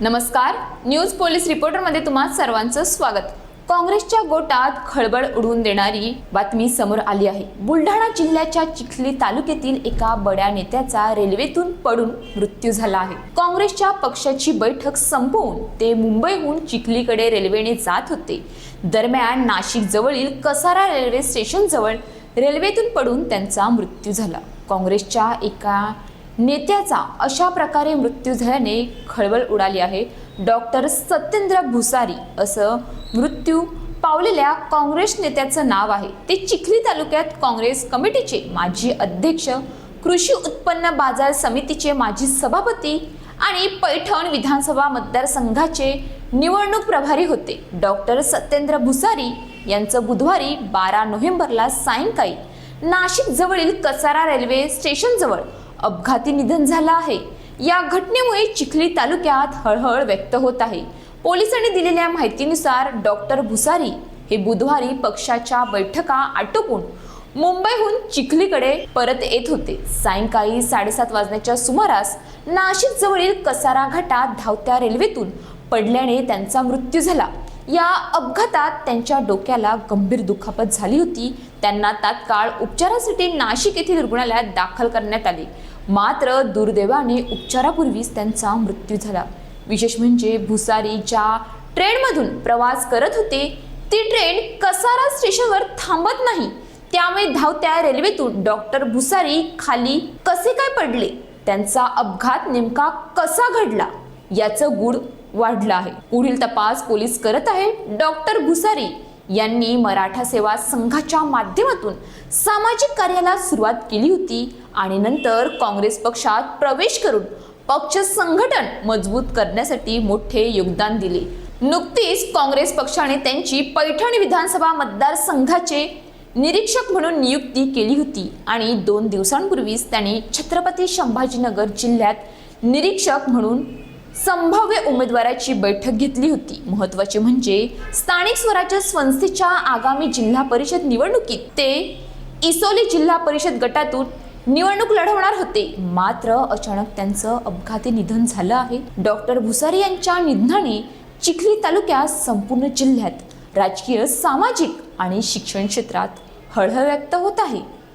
नमस्कार. News police रिपोर्टरमध्ये तुम्हा सर्वांचं स्वागत. काँग्रेसच्या गोटात खळबळ उडवून देणारी बातमी समोर आली आहे. बुलढाणा जिल्ह्याच्या चिखली तालुक्यातील एका बड्या नेत्याचा रेल्वेतून पडून मृत्यू झाला आहे. काँग्रेसच्या पक्षाची बैठक संपवून ते मुंबईहून चिखलीकडे रेल्वेने जात होते. दरम्यान नाशिक जवळील कसारा रेल्वे स्टेशन जवळ रेल्वेतून पडून त्यांचा मृत्यू झाला. काँग्रेसच्या एका नेत्याचा अशा प्रकारे मृत्यू झाल्याने खळबळ उडाली आहे. डॉक्टर सत्येंद्र भुसारी असं मृत्यू पावलेल्या काँग्रेस नेत्याचं नाव आहे. ते चिखली तालुक्यात काँग्रेस कमिटीचे माजी अध्यक्ष कृषी उत्पन्न बाजार समितीचे माजी सभापती आणि पैठण विधानसभा मतदारसंघाचे निवडणूक प्रभारी होते. डॉक्टर सत्येंद्र भुसारी यांचं बुधवारी बारा नोव्हेंबरला सायंकाळी नाशिक जवळील कसारा रेल्वे स्टेशनजवळ अपघाती निधन झालं आहे. या घटनेमुळे चिखली तालुक्यात हळहळ व्यक्त होत आहे. पोलिसांनी दिलेल्या माहितीनुसार डॉक्टर भुसारी हे बुधवारी पक्षाच्या बैठका आटोपून मुंबईहून चिखलीकडे परत येत होते. सायंकाळी साडेसात वाजण्याच्या सुमारास नाशिक जवळील कसारा घाटात धावत्या रेल्वेतून पडल्याने त्यांचा मृत्यू झाला. या अपघातात त्यांच्या डोक्याला गंभीर दुखापत झाली होती. त्यांना तात्काळ उपचारासाठी नाशिक येथील रुग्णालयात दाखल करण्यात आले. मात्र दुर्दैवाने उपचारापूर्वीच त्यांचा मृत्यू झाला. विशेष म्हणजे भुसारी ज्या ट्रेनमधून प्रवास करत होते. ती ट्रेन कसारा स्टेशनवर थांबत नाही. त्यामुळे धावत्या रेल्वेतून डॉक्टर भुसारी खाली कसे काय पडले? त्यांचा अपघात नेमका कसा घडला? याचं गुड वाढलं आहे. पुढील तपास पोलीस करत आहे. डॉक्टर भुसारी यांनी मराठा सेवा संघाच्या माध्यमातून सामाजिक कार्याला सुरुवात केली होती आणि नंतर काँग्रेस पक्षात प्रवेश करून पक्ष संघटन मजबूत करण्यासाठी मोठे योगदान दिले. नुकतीच काँग्रेस पक्षाने त्यांची पैठण विधानसभा मतदारसंघाचे निरीक्षक म्हणून नियुक्ती केली होती आणि दोन दिवसांपूर्वीच त्यांनी छत्रपती संभाजीनगर जिल्ह्यात निरीक्षक म्हणून संभाव्य उमेदवाराची बैठक घेतली होती. महत्त्वाचे म्हणजे स्थानिक स्वराज्य संस्थेच्या आगामी जिल्हा परिषद निवडणुकीत ते इसोली जिल्हा परिषद गटातून निवडणूक लढवणार होते. मात्र अचानक त्यांचं अपघाती निधन झालं आहे. डॉक्टर भुसारी यांच्या निधनाने चिखली तालुक्यात संपूर्ण जिल्ह्यात राजकीय सामाजिक आणि शिक्षण क्षेत्रात हळहळ व्यक्त होत आहे.